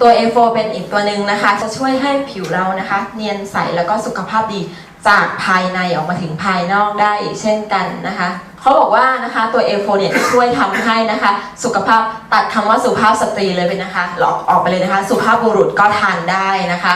ตัว A4 เป็นอีกตัวหนึ่งนะคะ จะช่วยให้ผิวเรานะคะ เนียนใสแล้วก็สุขภาพดีจากภายในออกมาถึงภายนอกได้เช่นกันนะคะเขาบอกว่านะคะตัว A4 เนี่ยจะช่วยทำให้นะคะ สุขภาพตัดคำว่าสุภาพสตรีเลยไปนะคะหลอกออกไปเลยนะคะ สุภาพบุรุษก็ทานได้นะคะ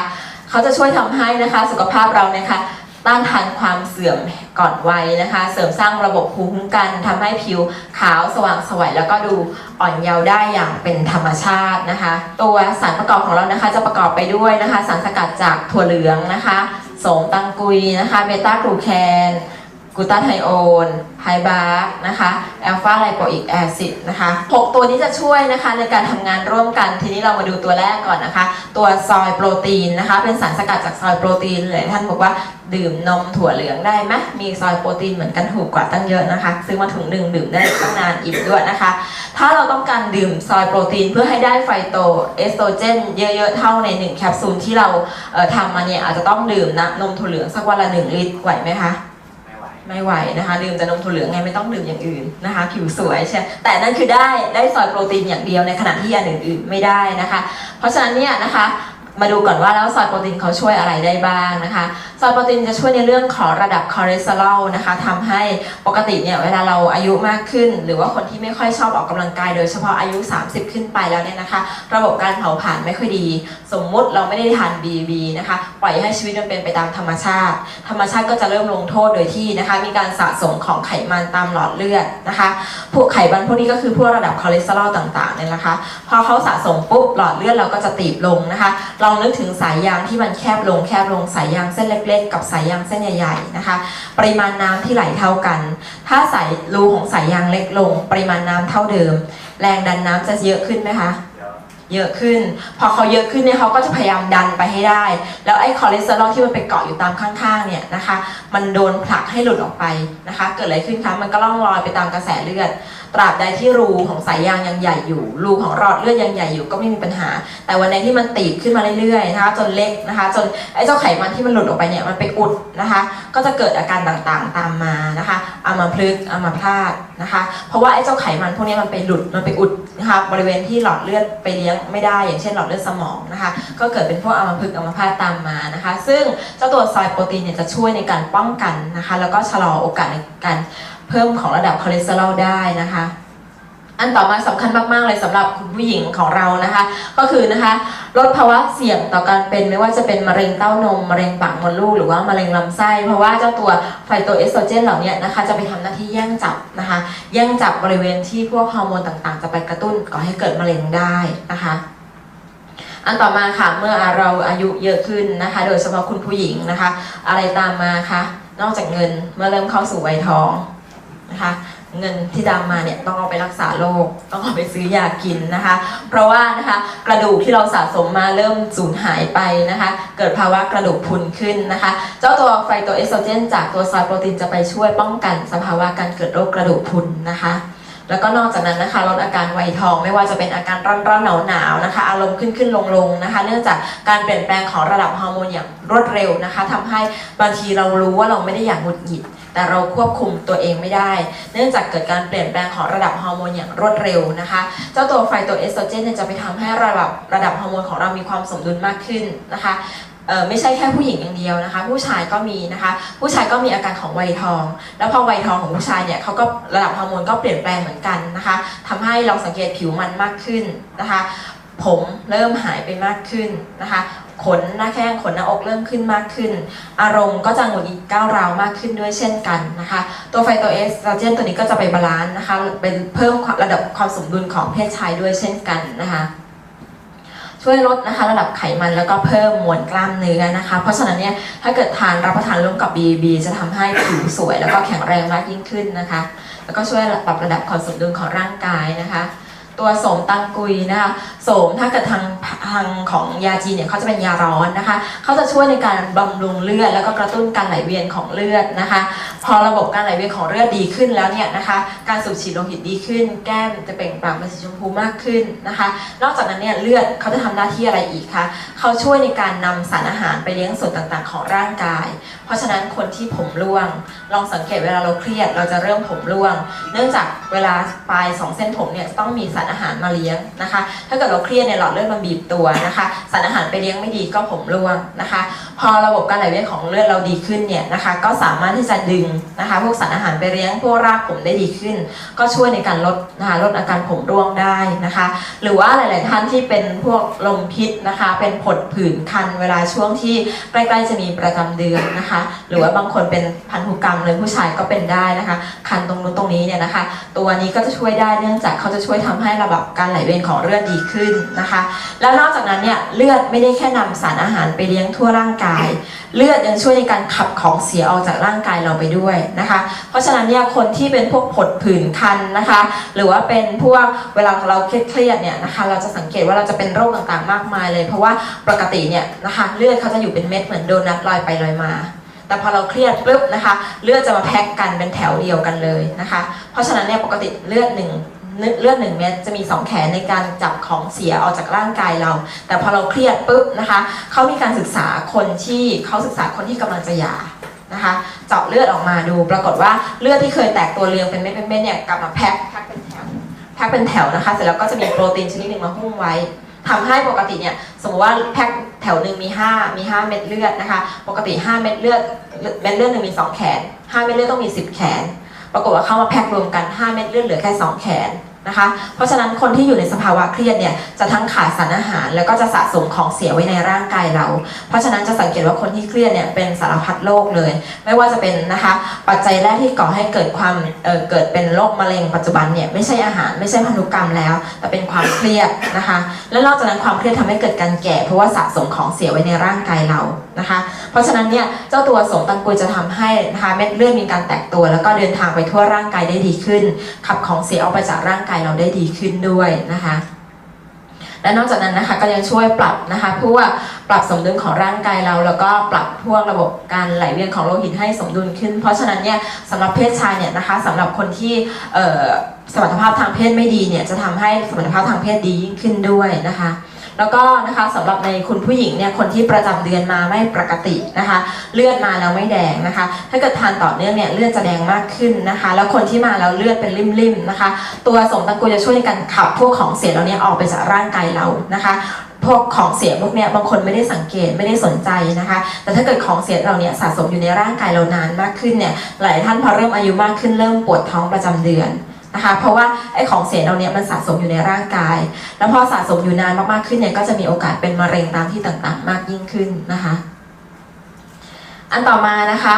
เขาจะช่วยทำให้นะคะ สุขภาพเราเนี่ยค่ะ ต้านทานความเสื่อมก่อนวัยนะคะ เสริมสร้างระบบภูมิคุ้มกันทำให้ผิวขาวสว่างสวยแล้วก็ดูอ่อนเยาว์ได้อย่างเป็นธรรมชาตินะคะ ตัวสารประกอบของเรานะคะจะประกอบไปด้วยนะคะ สารสกัดจากถั่วเหลืองนะคะ โสมตังกุยนะคะ เบต้ากลูแคน กูตาไทโอนไฮบาร์นะคะแอลฟาไลโปอิกแอซิดนะคะหกตัวนี้จะช่วยนะคะในการทำงานร่วมกัน ทีนี้เรามาดูตัวแรกก่อนนะคะ ตัวซอยโปรตีนนะคะ เป็นสารสกัดจากซอยโปรตีนหลายท่านบอกว่าดื่มนมถั่วเหลืองได้ไหมมีซอยโปรตีนเหมือนกันถูกกว่าตั้งเยอะนะคะ ซื้อมาถุงหนึ่งดื่มได้ตั้งนานอิ่มด้วยนะคะ ถ้าเราต้องการดื่มซอยโปรตีนเพื่อให้ได้ไฟโตเอสโตรเจนเยอะๆเท่าใน 1 แคปซูลที่เราทำมาเนี่ยอาจจะต้องดื่มนะนมถั่วเหลืองสักวันละ 1 ลิตรไหวไหมคะ ไม่ไหวนะคะดื่มแต่นมถั่วเหลืองไงไม่ต้องดื่มอย่างอื่นนะคะ ผิวสวยใช่แต่นั่นคือได้ได้ซอยโปรตีนอย่างเดียวในขณะที่อย่างอื่นๆไม่ได้นะคะ เพราะฉะนั้นเนี่ยนะคะ มาดูก่อนว่าแล้วซอยโปรตีนเขาช่วยอะไรได้บ้างนะคะ ซอยโปรตีนจะช่วยในเรื่องของระดับคอเลสเตอรอลนะคะทำให้ปกติเนี่ยเวลาเราอายุมากขึ้น หรือว่าคนที่ไม่ค่อยชอบออกกำลังกายโดยเฉพาะอายุ 30 ขึ้นไปแล้วเนี่ยนะคะ ระบบการเผาผลาญไม่ค่อยดี สมมุติเราไม่ได้ทาน BB นะคะปล่อยให้ชีวิตมันเป็นไปตามธรรมชาติ ธรรมชาติก็จะเริ่มลงโทษโดยที่นะคะมีการสะสมของไขมันตามหลอดเลือดนะคะพวกไขมันพวกนี้ก็คือพวกระดับคอเลสเตอรอลต่างๆเนี่ยนะคะ พอเขาสะสมปุ๊บหลอดเลือดเราก็จะตีบลงนะคะลองนึกถึงสายยางที่มันแคบลงแคบลงสายยางเส้นเล็ก ๆ กับสายยางเส้นใหญ่ๆนะคะ ปริมาณน้ำที่ไหลเท่ากัน ถ้าสายรูของสายยางเล็กลง ปริมาณน้ำเท่าเดิม แรงดันน้ำจะเยอะขึ้นไหมคะเยวเยอะขึ้น พอเขาเยอะขึ้นเนี่ยเขาก็จะพยายามดันไปให้ได้ แล้วไอ้คอเลสเตอรอลที่มันไปเกาะอยู่ตามข้างๆเนี่ยนะคะ มันโดนผลักให้หลุดออกไปนะคะ เกิดอะไรขึ้นคะ มันก็ล่องลอยไปตามกระแสเลือด ตราบใดที่รูของสายยางยังใหญ่อยู่ รูของหลอดเลือดยังใหญ่อยู่ก็ไม่มีปัญหา แต่วันไหนที่มันตีบขึ้นมาเรื่อยๆนะคะจนเล็กนะคะ จนไอ้เจ้าไขมันที่มันหลุดออกไปเนี่ยมันไปอุดนะคะ ก็จะเกิดอาการต่างๆตามมานะคะอามาพลึกอามาพาตนะคะ เพราะว่าไอ้เจ้าไขมันพวกนี้มันไปหลุดมันไปอุดนะคะบริเวณที่หลอดเลือดไปเลี้ยงไม่ได้ อย่างเช่นหลอดเลือดสมองนะคะ ก็เกิดเป็นพวกอามาพลึกอามาพาตตามมานะคะ ซึ่งเจ้าตัวซอยโปรตีนเนี่ยจะช่วยในการป้องกันนะคะ แล้วก็ชะลอโอกาสในการ เพิ่มของระดับคอเลสเตอรอลได้นะคะอันต่อมาสำคัญมาก ๆ เลยสำหรับคุณผู้หญิงของเรานะคะ ก็คือนะคะ ลดภาวะเสี่ยงต่อการเป็นไม่ว่าจะเป็นมะเร็งเต้านม มะเร็งปากมดลูก หรือว่ามะเร็งลำไส้ เพราะว่าเจ้าตัวไฟโตเอสโตรเจนเหล่านี้นะคะ จะไปทำหน้าที่แย่งจับนะคะ แย่งจับบริเวณที่พวกฮอร์โมนต่างๆ จะไปกระตุ้นก่อให้เกิดมะเร็งได้นะคะอันต่อมาค่ะเมื่อเราอายุเยอะขึ้นนะคะ โดยเฉพาะคุณผู้หญิงนะคะ อะไรตามมาคะนอกจากเงินเมื่อเริ่มเข้าสู่วัยทอง นะคะเงินที่ดำมาเนี่ยต้องเอาไปรักษาโรคต้องเอาไปซื้อยากินนะคะ เพราะว่านะคะกระดูกที่เราสะสมมาเริ่มสูญหายไปนะคะ เกิดภาวะกระดูกพุนขึ้นนะคะ เจ้าตัวไฟโตเอสโตรเจน จากตัวซอยโปรตีนจะไปช่วยป้องกันสภาวะการเกิดโรคกระดูกพุนนะคะ แล้วก็นอกจากนั้นนะคะลดอาการไวทอง ไม่ว่าจะเป็นอาการร้อนร้อนหนาวหนาวนะคะ อารมณ์ขึ้นขึ้นลงลงนะคะ เนื่องจากการเปลี่ยนแปลงของระดับฮอร์โมนอย่างรวดเร็วนะคะทำให้บางทีเรารู้ว่าเราไม่ได้อยากหงุดหงิด แต่เราควบคุมตัวเองไม่ได้ เนื่องจากเกิดการเปลี่ยนแปลงของระดับฮอร์โมนอย่างรวดเร็วนะคะ เจ้าตัวไฟโตเอสโตรเจนจะไปทำให้ระดับระดับฮอร์โมนของเรามีความสมดุลมากขึ้นนะคะ ไม่ใช่แค่ผู้หญิงอย่างเดียวนะคะ ผู้ชายก็มีนะคะ ผู้ชายก็มีอาการของวัยทอง แล้วพอวัยทองของผู้ชายเนี่ยเขาก็ระดับฮอร์โมนก็เปลี่ยนแปลงเหมือนกันนะคะทำให้เราสังเกตผิวมันมากขึ้นนะคะ ผมเริ่มหายไปมากขึ้นนะคะ ขนหน้าแข้งขนหน้าอกเริ่มขึ้นมากขึ้น อารมณ์ก็จะหงุดหงิดก้าวร้าวมากขึ้นด้วยเช่นกันนะคะ ตัวไฟโตเอสโตรเจนตัวนี้ก็จะไปบาลานซ์นะคะเป็นเพิ่มระดับความสมดุลของเพศชายด้วยเช่นกันนะคะ ช่วยลดนะคะระดับไขมันแล้วก็เพิ่มมวลกล้ามเนื้อนะคะ เพราะฉะนั้นเนี่ยถ้าเกิดทานรับประทานร่วมกับ BB จะทำให้ผิวสวย แล้วก็แข็งแรงมากยิ่งขึ้นนะคะ แล้วก็ช่วยปรับระดับความสมดุลของร่างกายนะคะตัวโสมตังกุยนะคะโสมถ้าเกิดทางทางของยาจีนเนี่ยเขาจะเป็นยาร้อนนะคะเขาจะช่วยในการบำรุงเลือดแล้วก็กระตุ้นการไหลเวียนของเลือดนะคะ พอระบบการไหลเวียนของเลือดดีขึ้นแล้วเนี่ยนะคะการสูบฉีดโลหิตดีขึ้น แก้มจะเปล่งปลั่งเป็นสีชมพูมากขึ้นนะคะ นอกจากนั้นเนี่ยเลือดเขาจะทำหน้าที่อะไรอีกคะเขาช่วยในการนำสารอาหารไปเลี้ยงส่วนต่างๆ ของร่างกาย เพราะฉะนั้นคนที่ผมร่วง ลองสังเกตเวลาเราเครียด เราจะเริ่มผมร่วง เนื่องจากเวลาปลายสองเส้นผมเนี่ยต้องมีสารอาหารมาเลี้ยงนะคะ ถ้าเกิดเราเครียดเนี่ยหลอดเลือดมันบีบตัวนะคะ สารอาหารไปเลี้ยงไม่ดีก็ผมร่วงนะคะ พอระบบการไหลเวียนของเลือดเราดีขึ้นเนี่ยนะคะ ก็สามารถที่จะดึงนะคะพวกสารอาหารไปเลี้ยงพวกรากผมได้ดีขึ้น ก็ช่วยในการลดนะคะลดอาการผมร่วงได้นะคะ หรือว่าหลาย ๆ ท่านที่เป็นพวกลมพิษนะคะ เป็นผดผื่นคันเวลาช่วงที่ใกล้ๆจะมีประจำเดือนนะคะ หรือว่าบางคนเป็นพันธุกรรมเลยผู้ชายก็เป็นได้นะคะ คันตรงนู้นตรงนี้เนี่ยนะคะ ตัวนี้ก็จะช่วยได้เนื่องจากเขาจะช่วยทำให้ระบบการไหลเวียนของเลือดดีขึ้นนะคะ แล้วนอกจากนั้นเนี่ยเลือดไม่ได้แค่นำสารอาหารไปเลี้ยงทั่วร่างกายเลือดยังช่วยในการขับของเสียออกจากร่างกายเราไปด้วยนะคะ เพราะฉะนั้นเนี่ยคนที่เป็นพวกผดผื่นคันนะคะ หรือว่าเป็นพวกเวลาเราเครียดเนี่ยนะคะ เราจะสังเกตว่าเราจะเป็นโรคต่างๆมากมายเลย เพราะว่าปกติเนี่ยนะคะเลือดเขาจะอยู่เป็นเม็ดเหมือนโดนัทลอยไปลอยมาแต่พอเราเครียดปุ๊บนะคะ เลือดจะมาแพ็กกันเป็นแถวเดียวกันเลยนะคะ เพราะฉะนั้นเนี่ยปกติเลือดหนึ่ง เลือดหนึ่งเม็ดจะมีสองแขนในการจับของเสียออกจากร่างกายเรา แต่พอเราเครียดปุ๊บนะคะเขามีการศึกษาคนที่เขาศึกษาคนที่กำลังจะหย่านะคะ เจาะเลือดออกมาดู ปรากฏว่าเลือดที่เคยแตกตัวเรียงเป็นเม็ดเป็นเม็ดเนี่ยกลับมาแพ็คแพ็คเป็นแถวแพ็คเป็นแถวนะคะ เสร็จแล้วก็จะมีโปรตีนชนิดหนึ่งมาหุ้มไว้ทำให้ปกติเนี่ยสมมติว่าแพ็คแถวหนึ่งมี 5 มี 5 เม็ดเลือดนะคะ ปกติ 5 เม็ดเลือดเม็ดเลือดหนึ่งมี 2 แขน 5 เม็ดเลือดต้องมี 10 แขน ปรากฏว่าเข้ามาแพ็ครวมกัน 5 เม็ดเลือดเหลือแค่ 2 แขนนะคะ เพราะฉะนั้นคนที่อยู่ในสภาวะเครียดเนี่ยจะทั้งขาดสารอาหาร แล้วก็จะสะสมของเสียไว้ในร่างกายเรา เพราะฉะนั้นจะสังเกตว่าคนที่เครียดเนี่ยเป็นสารพัดโรคเลย ไม่ว่าจะเป็นนะคะ ปัจจัยแรกที่ก่อให้เกิดความเเกิดเป็นโรคมะเร็งปัจจุบันเนี่ยไม่ใช่อาหารไม่ใช่พันธุกรรมแล้ว แต่เป็นความเครียดนะคะ และนอกจากนั้นความเครียดทำให้เกิดการแก่ เพราะว่าสะสมของเสียไว้ในร่างกายเรานะคะ เพราะฉะนั้นเนี่ยเจ้าตัวสมตังกุยจะทำให้นะคะเม็ดเลือดมีการแตกตัว แล้วก็เดินทางไปทั่วร่างกายได้ดีขึ้น ขับของเสียออกไปจากร่างกายเราได้ดีขึ้นด้วยนะคะและนอกจากนั้นนะคะก็ยังช่วยปรับนะคะพวกปรับสมดุลของร่างกายเรา แล้วก็ปรับพวกระบบการไหลเวียนของโลหิตให้สมดุลขึ้น เพราะฉะนั้นเนี่ยสำหรับเพศชายเนี่ยนะคะสำหรับคนที่สมรรถภาพทางเพศไม่ดีเนี่ยจะทำให้สมรรถภาพทางเพศดียิ่งขึ้นด้วยนะคะ แล้วก็นะคะสำหรับในคุณผู้หญิงเนี่ยคนที่ประจำเดือนมาไม่ปกตินะคะ เลือดมาแล้วไม่แดงนะคะ ถ้าเกิดทานต่อเนื่องเนี่ยเลือดจะแดงมากขึ้นนะคะ แล้วคนที่มาแล้วเลือดเป็นริ่มๆนะคะ ตัวสมตะกูจะช่วยในการขับพวกของเสียเหล่านี้ออกไปจากร่างกายเรานะคะพวกของเสียพวกเนี้ยบางคนไม่ได้สังเกตไม่ได้สนใจนะคะ แต่ถ้าเกิดของเสียเราเนี่ยสะสมอยู่ในร่างกายเรานานมากขึ้นเนี่ยหลายท่านพอเริ่มอายุมากขึ้นเริ่มปวดท้องประจำเดือน นะคะ เพราะว่าไอ้ของเสียเราเนี่ยมันสะสมอยู่ในร่างกาย แล้วพอสะสมอยู่นานมากๆขึ้นเนี่ยก็จะมีโอกาสเป็นมะเร็งตามที่ต่างๆ มากยิ่งขึ้นนะคะ อันต่อมานะคะ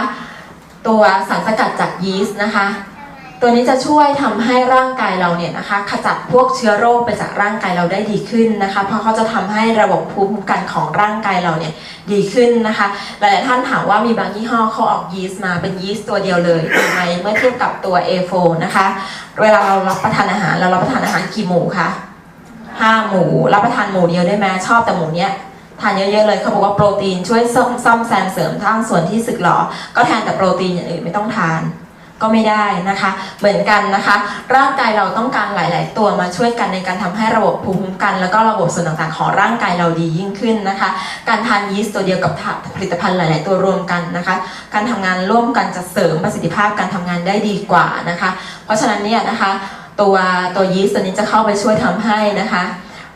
ตัวสารสกัดจากยีสต์นะคะ ตัวนี้จะช่วยทำให้ร่างกายเราเนี่ยนะคะ ขจัดพวกเชื้อโรคไปจากร่างกายเราได้ดีขึ้นนะคะ เพราะเขาจะทำให้ระบบภูมิคุ้มกันของร่างกายเราเนี่ยดีขึ้นนะคะ หลายท่านถามว่ามีบางยี่ห้อเขาออกยีสต์มาเป็นยีสต์ตัวเดียวเลยดีไหมเมื่อเทียบกับตัว A4 นะคะ เวลาเรารับประทานอาหารเรารับประทานอาหารกี่หมูคะห้าหมูรับประทานหมูเดียวได้ไหมชอบแต่หมูเนี้ยทานเยอะๆเลยเขาบอกว่าโปรตีนช่วยซ่อมซ่อมแซมเสริมทั้งส่วนที่สึกหรอ ก็แทนแต่โปรตีนอย่างอื่นไม่ต้องทาน ก็ไม่ได้นะคะ เหมือนกันนะคะ ร่างกายเราต้องการหลาย ๆ ตัวมาช่วยกันในการทำให้ระบบภูมิคุ้มกัน แล้วก็ระบบส่วนต่างๆ ของร่างกายเราดียิ่งขึ้นนะคะ การทานยีสต์ตัวเดียวกับผลิตภัณฑ์หลาย ๆ ตัวรวมกันนะคะ การทำงานร่วมกันจะเสริมประสิทธิภาพการทำงานได้ดีกว่านะคะ เพราะฉะนั้นเนี่ยนะคะ ตัวตัวยีสต์ตัวนี้จะเข้าไปช่วยทำให้นะคะ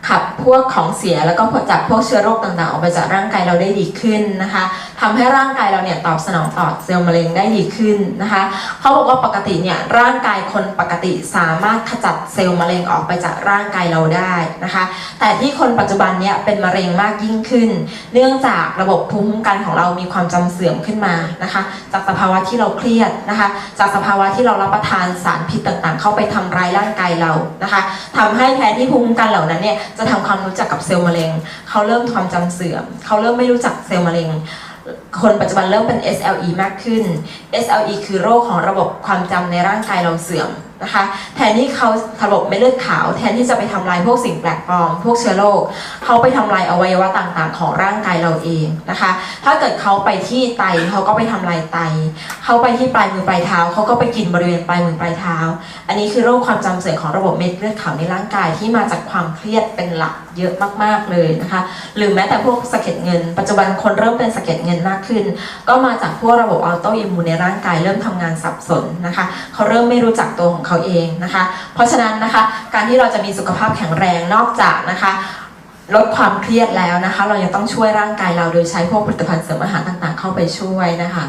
ขับพวกของเสียแล้วก็จากพวกเชื้อโรคต่างๆ ออกไปจากร่างกายเราได้ดีขึ้นนะคะทำให้ร่างกายเราเนี่ยตอบสนองต่อเซลล์มะเร็งได้ดีขึ้นนะคะเขาบอกว่าปกติเนี่ยร่างกายคนปกติสามารถขจัดเซลล์มะเร็งออกไปจากร่างกายเราได้นะคะ แต่ที่คนปัจจุบันเนี่ยเป็นมะเร็งมากยิ่งขึ้น เนื่องจากระบบภูมิคุ้มกันของเรามีความจำเสื่อมขึ้นมานะคะ จากสภาวะที่เราเครียดนะคะ จากสภาวะที่เรารับประทานสารพิษต่างๆ เข้าไปทำร้ายร่างกายเรานะคะทำให้แทนที่ภูมิคุ้มกันเหล่านั้นเนี่ยจะทำความรู้จักกับเซลล์มะเร็ง เขาเริ่มความจำเสื่อม เขาเริ่มไม่รู้จักเซลล์มะเร็ง คนปัจจุบันเริ่มเป็น SLE มากขึ้น SLE คือโรคของระบบความจำในร่างกายเราเสื่อม นะคะแทนที่เขาระบบเม็ดเลือดขาว แทนที่จะไปทำลายพวกสิ่งแปลกปลอม พวกเชื้อโรคเขาไปทำลายอวัยวะต่างๆ ของร่างกายเราเองนะคะ ถ้าเกิดเขาไปที่ไตเขาก็ไปทำลายไตเขาไปที่ปลายมือปลายเท้าเขาก็ไปกินบริเวณปลายมือปลายเท้า อันนี้คือโรคความจำเสื่อมของระบบเม็ดเลือดขาวในร่างกายที่มาจากความเครียดเป็นหลักเยอะมากๆเลยนะคะ หรือแม้แต่พวกสะเก็ดเงิน ปัจจุบันคนเริ่มเป็นสะเก็ดเงินมากขึ้น ก็มาจากพวกระบบออโตอิมมูนในร่างกายเริ่มทำงานสับสนนะคะเขาเริ่มไม่รู้จักตัวของเขาเองนะคะ เพราะฉะนั้นนะคะการที่เราจะมีสุขภาพแข็งแรงนอกจากนะคะลดความเครียดแล้วนะคะ เรายังต้องช่วยร่างกายเราโดยใช้พวกผลิตภัณฑ์เสริมอาหารต่างๆ เข้าไปช่วยนะคะ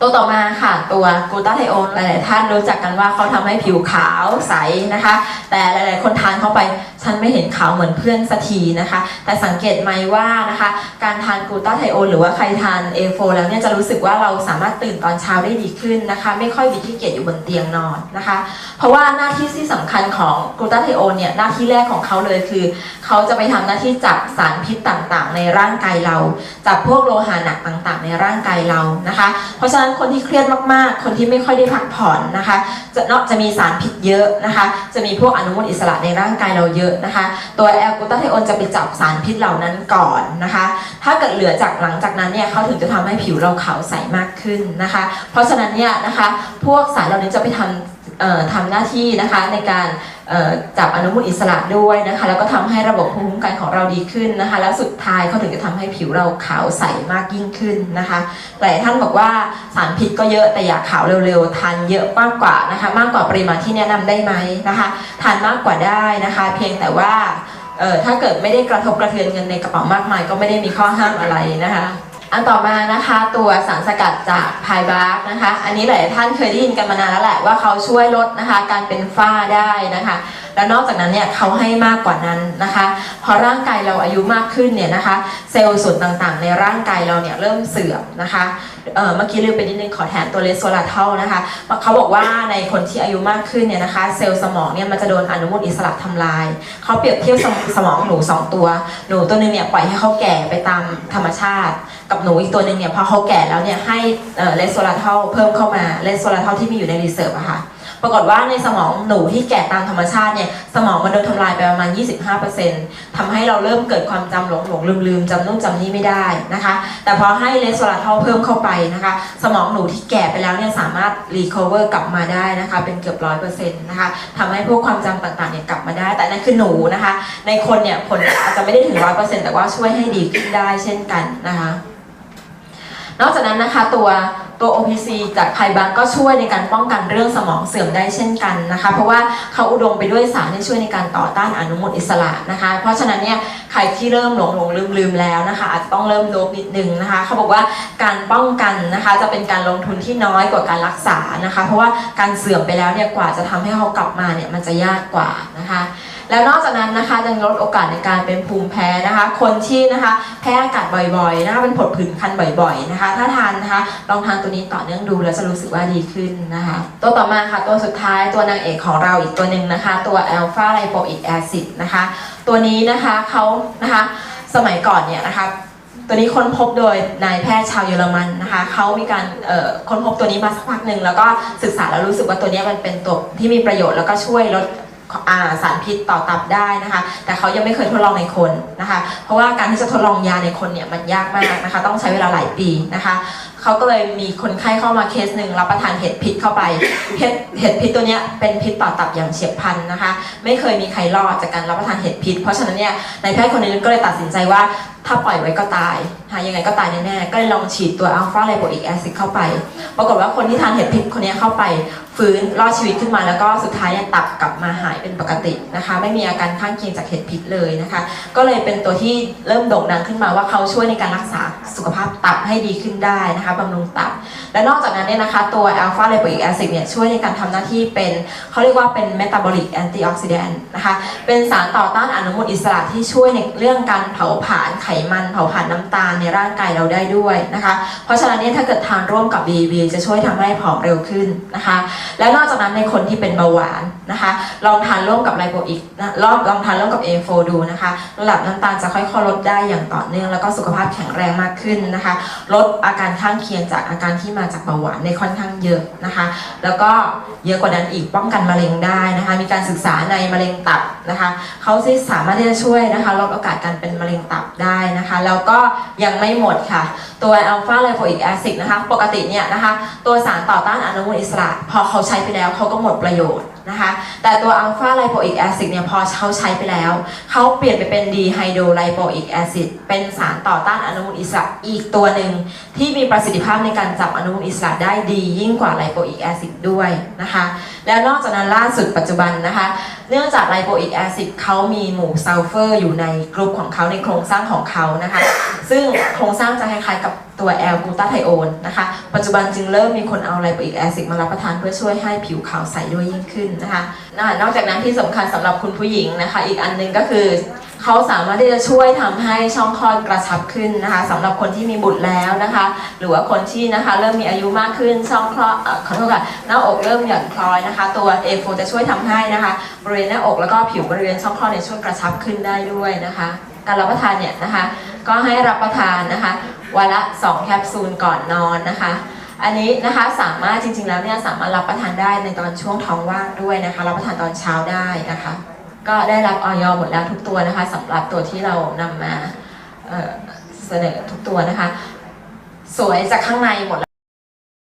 ตัวต่อมาค่ะตัวกลูตาไทโอนหลายๆท่านรู้จักกันว่าเขาทำให้ผิวขาวใสนะคะ แต่หลาย ๆ คนทานเข้าไปฉันไม่เห็นขาวเหมือนเพื่อนสักทีนะคะ แต่สังเกตไหมว่านะคะ การทานกลูตาไทโอนหรือว่าใครทาน A4 แล้วเนี่ยจะรู้สึกว่าเราสามารถตื่นตอนเช้าได้ดีขึ้นนะคะ ไม่ค่อยบิดขี้เกียจอยู่บนเตียงนอนนะคะ เพราะว่าหน้าที่ที่สำคัญของกลูตาไทโอนเนี่ยหน้าที่แรกของเขาเลยคือ เขาจะไปทำหน้าที่จับสารพิษต่าง ๆ ในร่างกายเรา จับพวกโลหะหนักต่าง ๆ ในร่างกายเรานะคะ เพราะฉะนั้นคนที่เครียดมากๆ คนที่ไม่ค่อยได้พักผ่อนนะคะ จะเนาะจะมีสารพิษเยอะนะคะ จะมีพวกอนุมูลอิสระในร่างกายเราเยอะนะคะ ตัวแอลกูตาไทโอนจะไปจับสารพิษเหล่านั้นก่อนนะคะ ถ้าเกิดเหลือจากหลังจากนั้นเนี่ยเขาถึงจะทำให้ผิวเราขาวใสมากขึ้นนะคะ เพราะฉะนั้นเนี่ยนะคะ พวกสารเหล่านี้จะไปทำเอ่อ ทำหน้าที่นะคะในการจับอนุมูลอิสระด้วยนะคะแล้วก็ทำให้ระบบภูมิคุ้มกันของเราดีขึ้นนะคะ แล้วสุดท้ายเขาถึงจะทำให้ผิวเราขาวใสมากยิ่งขึ้นนะคะหลายท่านบอกว่าสารพิษก็เยอะแต่อยากขาวเร็วๆทานเยอะมากกว่านะคะมากกว่าปริมาณที่แนะนำได้ไหมนะคะทานมากกว่าได้นะคะ เพียงแต่ว่าถ้าเกิดไม่ได้กระทบกระเทือนเงินในกระเป๋ามากมาย ก็ไม่ได้มีข้อห้ามอะไรนะคะ อันต่อมานะคะตัวสารสกัดจากไพบาร์กนะคะ อันนี้หลายท่านเคยได้ยินกันมานานแล้วแหละว่าเขาช่วยลดนะคะการเป็นฝ้าได้นะคะ แล้วนอกจากนั้นเนี่ยเขาให้มากกว่านั้นนะคะพอร่างกายเราอายุมากขึ้นเนี่ยนะคะ เซลล์ส่วนต่างๆ ในร่างกายเราเนี่ยเริ่มเสื่อมนะคะเมื่อกี้ลืมไปนิดนึงขอแถมตัวเลสโซลาเทลนะคะเขาบอกว่าในคนที่อายุมากขึ้นเนี่ยนะคะ เซลล์สมองเนี่ยมันจะโดนอนุมูลอิสระทำลายเขาเปรียบเทียบสมองหนูสองตัว หนูตัวหนึงเนี่ยปล่อยให้เขาแก่ไปตามธรรมชาติ กับหนูอีกตัวหนึ่งเนี่ยพอเขาแก่แล้วเนี่ยให้เลสโซลาเทลเพิ่มเข้ามาเลสโซลาเทลที่มีอยู่ในรีเซิร์ฟอะค่ะปรากฏว่าในสมองหนูที่แก่ตามธรรมชาติเนี่ยสมองมันโดนทำลายไปประมาณ 25%ทำให้เราเริ่มเกิดความจำหลงหลงลืมลืมจำนู่นจำนี่ไม่ได้นะคะ แต่พอให้เลสโซลาเทลเพิ่มเข้าไปนะคะ สมองหนูที่แก่ไปแล้วเนี่ยสามารถรีคอเวอร์กลับมาได้นะคะเป็นเกือบร้อยเปอร์เซ็นต์นะคะทำให้พวกความจำต่างๆเนี่ยกลับมาได้ แต่นั่นคือหนูนะคะ ในคนเนี่ยผลอาจจะไม่ได้ถึงร้อยเปอร์เซ็นต์แต่ว่าช่วยให้ดีขึ้นได้เช่นกันนะคะ นอกจากนั้นนะคะตัวตัว OPC จากไพบังก็ช่วยในการป้องกันเรื่องสมองเสื่อมได้เช่นกันนะคะ เพราะว่าเขาอุดมไปด้วยสารที่ช่วยในการต่อต้านอนุมูลอิสระนะคะ เพราะฉะนั้นเนี่ยใครที่เริ่มหลงหลงลืมลืมแล้วนะคะ อาจจะต้องเริ่มโดบนิดนึงนะคะ เขาบอกว่าการป้องกันนะคะจะเป็นการลงทุนที่น้อยกว่าการรักษานะคะ เพราะว่าการเสื่อมไปแล้วเนี่ยกว่าจะทำให้เขากลับมาเนี่ยมันจะยากกว่านะคะ แล้วนอกจากนั้นนะคะยังลดโอกาสในการเป็นภูมิแพ้นะคะ คนที่นะคะแพ้อากาศบ่อยๆนะคะเป็นผดผื่นคันบ่อยๆนะคะ ถ้าทานนะคะลองทานตัวนี้ต่อเนื่องดูแล้วจะรู้สึกว่าดีขึ้นนะคะ ตัวต่อมาค่ะตัวสุดท้ายตัวนางเอกของเราอีกตัวหนึ่งนะคะ ตัวอัลฟาไลโปอิกแอซิดนะคะ ตัวนี้นะคะเขานะคะสมัยก่อนเนี่ยนะคะตัวนี้ค้นพบโดยนายแพทย์ชาวเยอรมันนะคะเขามีการค้นพบตัวนี้มาสักพักหนึ่งแล้วก็ศึกษาแล้วรู้สึกว่าตัวนี้มันเป็นตัวที่มีประโยชน์แล้วก็ช่วยลด สารพิษต่อตับได้นะคะ แต่เขายังไม่เคยทดลองในคนนะคะ เพราะว่าการที่จะทดลองยาในคนเนี่ยมันยากมากนะคะ ต้องใช้เวลาหลายปีนะคะ เขาก็เลยมีคนไข้เข้ามาเคสหนึ่งรับประทานเห็ดพิษเข้าไป เห็ดเห็ดพิษตัวเนี้ยเป็นพิษต่อตับอย่างเฉียบพลันนะคะ ไม่เคยมีใครรอดจากการรับประทานเห็ดพิษ เพราะฉะนั้นเนี่ยนายแพทย์คนนี้ก็เลยตัดสินใจว่าถ้าปล่อยไว้ก็ตายนะคะยังไงก็ตายแน่ๆ ก็เลยลองฉีดตัวอัลฟาไลโบอิกแอซิดเข้าไป ปรากฏว่าคนที่ทานเห็ดพิษคนนี้เข้าไปฟื้นรอดชีวิตขึ้นมาแล้วก็สุดท้ายเนี่ยตับกลับมาหายเป็นปกตินะคะ ไม่มีอาการข้างเคียงจากเห็ดพิษเลยนะคะ ก็เลยเป็นตัวที่เริ่มโด่งดังขึ้นมาว่าเขาช่วยในการรักษาสุขภาพตับให้ดีขึ้นได้นะคะบำรุงตับ และนอกจากนั้นเนี่ยนะคะ ตัวอัลฟาไลโบอิกแอซิดเนี่ยช่วยในการทำหน้าที่เป็นเขาเรียกว่าเป็นเมตาบอลิกแอนตี้ออกซิแดนต์นะคะ เป็นสารต่อต้านอนุมูลอิสระที่ช่วยในเรื่องการเผาผลาญไขมัน เผาผลาญน้ำตาลในร่างกายเราได้ด้วยนะคะ เพราะฉะนั้นเนี่ยถ้าเกิดทานร่วมกับ BB จะช่วยทำให้ผอมเร็วขึ้นนะคะ แล้วนอกจากนั้นในคนที่เป็นเบาหวานนะคะลองทานร่วมกับไลโบอิกนะลองลองทานร่วมกับ A4 ดูนะคะระดับน้ำตาลจะค่อยๆลดได้อย่างต่อเนื่อง แล้วก็สุขภาพแข็งแรงมากขึ้นนะคะ ลดอาการข้างเคียงจากอาการที่มาจากเบาหวานในค่อนข้างเยอะนะคะ แล้วก็เยอะกว่านั้นอีกป้องกันมะเร็งได้นะคะ มีการศึกษาในมะเร็งตับนะคะเขาที่สามารถที่จะช่วยนะคะลดโอกาสการเป็นมะเร็งตับได้นะคะ แล้วก็ยังไม่หมดค่ะ ตัวอัลฟาไลโปอิกแอซิดนะคะ ปกติเนี่ยนะคะ ตัวสารต่อต้านอนุมูลอิสระ พอเขาใช้ไปแล้วเขาก็หมดประโยชน์ นะคะ แต่ตัวอัลฟาไลโปอิกแอซิดเนี่ยพอเขาใช้ไปแล้ว เขาเปลี่ยนไปเป็นดีไฮโดรไลโปอิกแอซิดเป็นสารต่อต้านอนุมูลอิสระอีกตัวหนึ่ง ที่มีประสิทธิภาพในการจับอนุมูลอิสระได้ดียิ่งกว่าไลโปอิกแอซิดด้วยนะคะ แล้วนอกจากนั้นล่าสุดปัจจุบันนะคะ เนื่องจากไลโปอิกแอซิดเขามีหมู่ซัลเฟอร์อยู่ในกรุ๊ปของเขาในโครงสร้างของเขานะคะ ซึ่งโครงสร้างจะคล้ายๆกับ ตัวแอลกลูตาไทโอนนะคะ ปัจจุบันจึงเริ่มมีคนเอาไลโปอิกแอซิดมารับประทานเพื่อช่วยให้ผิวขาวใสด้วยยิ่งขึ้นนะคะ นอกจากนั้นที่สำคัญสำหรับคุณผู้หญิงนะคะ อีกอันหนึงก็คือเขาสามารถที่จะช่วยทำให้ช่องคลอดกระชับขึ้นนะคะสำหรับคนที่มีบุตรแล้วนะคะ หรือว่าคนที่นะคะเริ่มมีอายุมากขึ้นช่องคลอดเอ่อขอโทษค่ะหน้าอกเริ่มหย่อนคล้อยนะคะ ตัวเอฟจะช่วยทำให้นะคะบริเวณหน้าอกแล้วก็ผิวบริเวณช่องคลอดเนี่ยช่วยกระชับขึ้นได้ด้วยนะคะ การรับประทานเนี่ยนะคะ ก็ให้รับประทานนะคะวันละ 2 แคปซูลก่อนนอนนะคะ อันนี้นะคะสามารถจริงๆแล้วเนี่ยสามารถรับประทานได้ในตอนช่วงท้องว่างด้วยนะคะ รับประทานตอนเช้าได้นะคะ ก็ได้รับออยหมดแล้วทุกตัวนะคะสำหรับตัวที่เรานำมาเเสนอทุกตัวนะคะ สวยจากข้างในหมดแล้ว